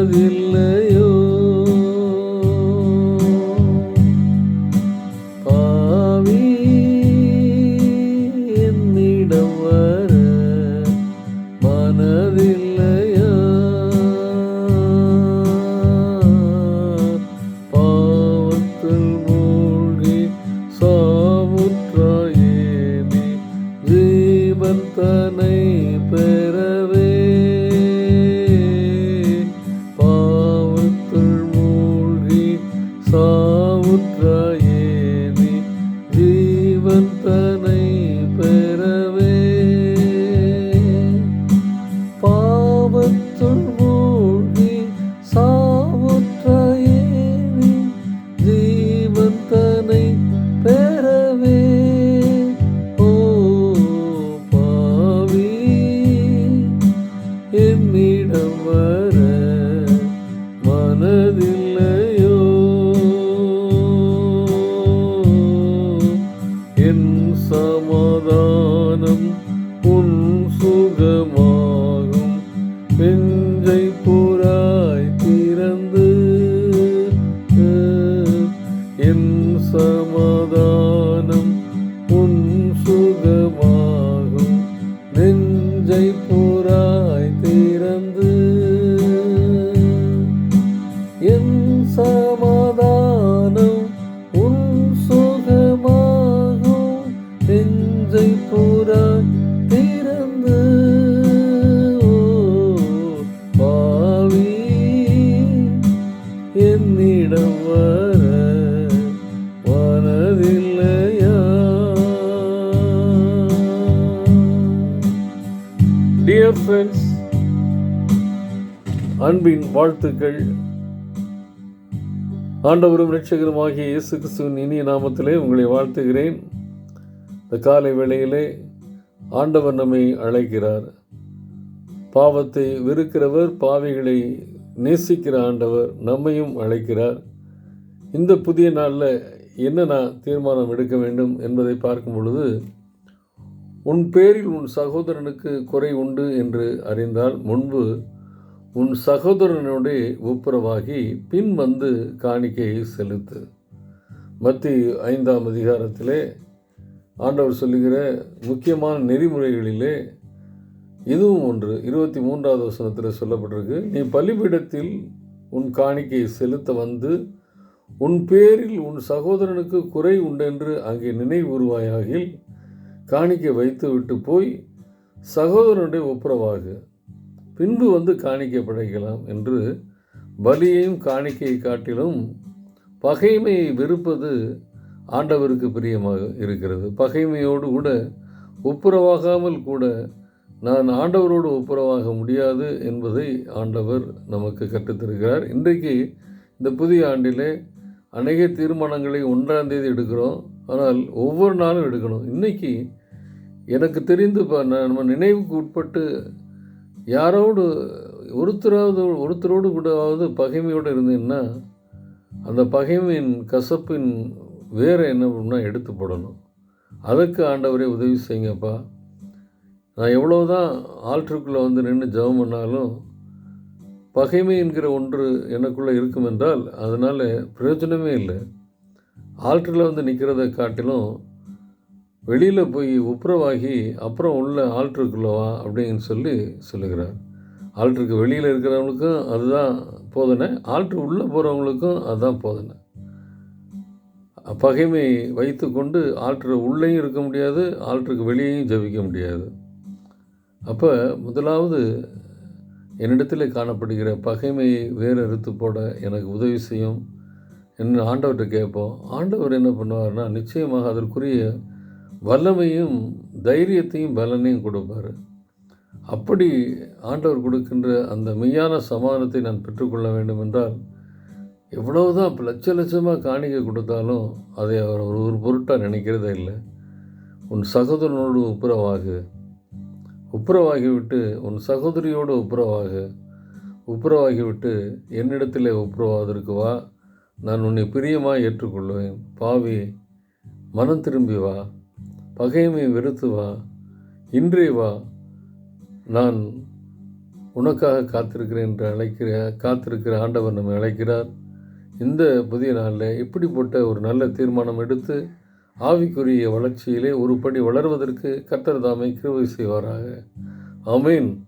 மனதில் bin dear friends அன்பின் வாழ்த்துக்கள். ஆண்டவரும் ரட்சகருமாகிய இயேசு கிறிஸ்துவின் இனிய நாமத்திலே உங்களை வாழ்த்துகிறேன். இந்த காலை வேளையிலே ஆண்டவர் நம்மை அழைக்கிறார். பாவத்தை வெறுக்கிறவர் பாவிகளை நேசிக்கிற ஆண்டவர் நம்மையும் அழைக்கிறார். இந்த புதிய நாளில் என்ன நான் தீர்மானம் எடுக்க வேண்டும் என்பதை பார்க்கும் பொழுது உன் பேரில் உன் சகோதரனுக்கு குறை உண்டு என்று அறிந்தால் முன்பு உன் சகோதரனுடைய ஒப்புரவாகி பின் வந்து காணிக்கையை செலுத்து. மத்திய ஐந்தாம் அதிகாரத்திலே ஆண்டவர் சொல்லுகிற முக்கியமான நெறிமுறைகளிலே இதுவும் ஒன்று. இருபத்தி மூன்றாவது வசனத்தில் சொல்லப்பட்டிருக்கு நீ பலிபீடத்தில் உன் காணிக்கையை செலுத்த வந்து உன் பேரில் உன் சகோதரனுக்கு குறை உண்டென்று அங்கே நினைவுருவாயாகில் காணிக்கை வைத்து விட்டு போய் சகோதரனுடைய ஒப்புரவாகு. பின்பு வந்து காணிக்கை படைக்கலாம் என்று பலியையும் காணிக்கையை காட்டிலும் பகைமையை வெறுப்பது ஆண்டவருக்கு பிரியமாக இருக்கிறது. பகைமையோடு கூட ஒப்புரவாகாமல் கூட நான் ஆண்டவரோடு ஒப்புரவாக முடியாது என்பதை ஆண்டவர் நமக்கு கற்றுத்தருகிறார். இன்றைக்கு இந்த புதிய ஆண்டிலே அநேக தீர்மானங்களை ஒன்றாம் தேதி எடுக்கிறோம். ஆனால் ஒவ்வொரு நாளும் எடுக்கணும். இன்றைக்கி எனக்கு தெரிந்து நம்ம நினைவுக்கு உட்பட்டு யாரோடு ஒருத்தராவது ஒருத்தரோடு கூடவாவது பகைமையோடு இருந்தீங்கன்னா அந்த பகைமையின் கசப்பின் வேறு என்ன பண்ணா எடுத்து போடணும். அதுக்கு ஆண்டவரே உதவி செய்யுங்கப்பா. நான் எவ்வளோ தான் ஆல்ட்ருக்குள்ளே வந்து நின்று ஜெபம் பண்ணாலும் பகைமை என்கிற ஒன்று எனக்குள்ளே இருக்கும் என்றால் அதனால் பிரயோஜனமே இல்லை. ஆல்ட்ரில் வந்து நிற்கிறத காட்டிலும் வெளியில் போய் உப்புரவாகி அப்புறம் உள்ள ஆல்ட்ருக்குள்ளவா அப்படின்னு சொல்லி சொல்லுகிறார். ஆல்ட்ருக்கு வெளியில் இருக்கிறவங்களுக்கும் அதுதான் போதனை ஆல்ட்ரு உள்ளே போகிறவங்களுக்கும் அதுதான் போதனை. பகைமை வைத்துக்கொண்டு ஆல்ட்ரு உள்ளேயும் இருக்க முடியாது ஆல்ட்ருக்கு வெளியேயும் ஜெபிக்க முடியாது. அப்போ முதலாவது என்னிடத்தில் காணப்படுகிற பகைமையை வேறு அறுத்து போட எனக்கு உதவி செய்யும் என்று ஆண்டவர்கிட்ட கேட்போம். ஆண்டவர் என்ன பண்ணுவார்னா நிச்சயமாக அதற்குரிய வல்லமையும் தைரியத்தையும் பலனையும் கொடுப்பார். அப்படி ஆண்டவர் கொடுக்கின்ற அந்த மெய்யான சமாதானத்தை நான் பெற்றுக்கொள்ள வேண்டும் என்றால் எவ்வளவுதான் இப்போ லட்ச லட்சமாக காணிக்கை கொடுத்தாலும் அதை அவர் ஒரு ஒரு பொருட்டாக நினைக்கிறதே இல்லை. உன் சகோதரனோடு ஒப்புரவாகு. ஒப்புரவாகிவிட்டு உன் சகோதரியோடு ஒப்புரவாகு. ஒப்புரவாகிவிட்டு என்னிடத்தில் ஒப்புரவாதற்கு வா. நான் உன்னை பிரியமாக ஏற்றுக்கொள்வேன். பாவி மனம் திரும்பி வா. பகைமை வெறுத்து வா. இன்றே வா. நான் உனக்காக காத்திருக்கிறேன் என்று அழைக்கிற காத்திருக்கிற ஆண்டவர் நம்மை அழைக்கிறார். இந்த புதிய நாளில் இப்படிப்பட்ட ஒரு நல்ல தீர்மானம் எடுத்து ஆவிக்குரிய வளர்ச்சியிலே ஒரு படி வளர்வதற்கு கர்த்தர் தாமை கிருபை செய்வாராக. அமீன்